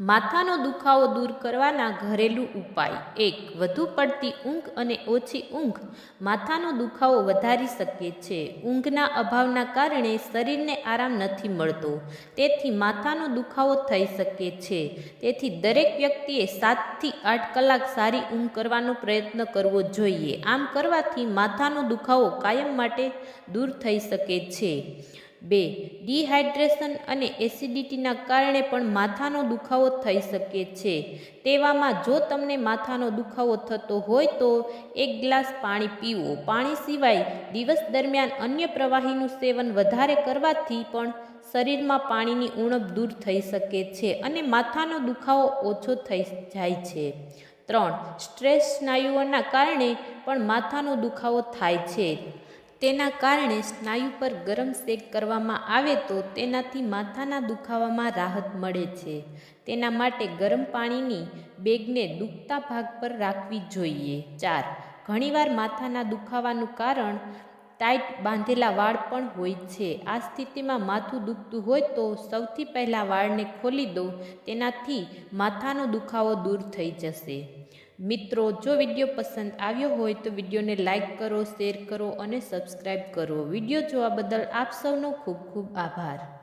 માથાનો દુખાવો દૂર કરવાના ઘરેલું ઉપાય. એક, વધુ પડતી ઊંઘ અને ઓછી ઊંઘ માથાનો દુખાવો વધારી શકે છે. ઊંઘના અભાવના કારણે શરીરને આરામ નથી મળતો. તેથી માથાનો દુખાવો થઈ શકે છે. તેથી દરેક વ્યક્તિએ સાતથી આઠ કલાક સારી ઊંઘ કરવાનો પ્રયત્ન કરવો જોઈએ. આમ કરવાથી માથાનો દુખાવો કાયમ માટે દૂર થઈ શકે છે. બે ડિહાઇડ્રેશન અને એસિડિટીના કારણે પણ માથાનો દુખાવો થઈ શકે છે. તેવામાં જો તમને માથાનો દુખાવો થતો હોય તો એક ગ્લાસ પાણી પીવો. પાણી સિવાય દિવસ દરમિયાન અન્ય પ્રવાહીનું સેવન વધારે કરવાથી પણ શરીરમાં પાણીની ઉણપ દૂર થઈ શકે છે અને માથાનો દુખાવો ઓછો થઈ જાય છે. ત્રણ, સ્ટ્રેસ સ્નાયુઓના કારણે પણ માથાનો દુખાવો થાય છે. તેના કારણે સ્નાયુ પર ગરમ શેક કરવામાં આવે તો તેનાથી માથાના દુખાવામાં રાહત મળે છે. તેના માટે ગરમ પાણીની બેગને દુખતા ભાગ પર રાખવી જોઈએ. ચાર, ઘણીવાર માથાના દુખાવાનું કારણ ટાઈટ બાંધેલા વાળ પણ હોય છે. આ સ્થિતિમાં માથું દુખતું હોય તો સૌથી પહેલાં વાળને ખોલી દો. તેનાથી માથાનો દુખાવો દૂર થઈ જશે. મિત્રો, જો વીડિયો પસંદ આવ્યો હોય તો વિડીયોને લાઇક કરો, શેર કરો અને સબસ્ક્રાઈબ કરો. વીડિયો જોવા બદલ આપ સૌનો ખૂબ ખૂબ આભાર.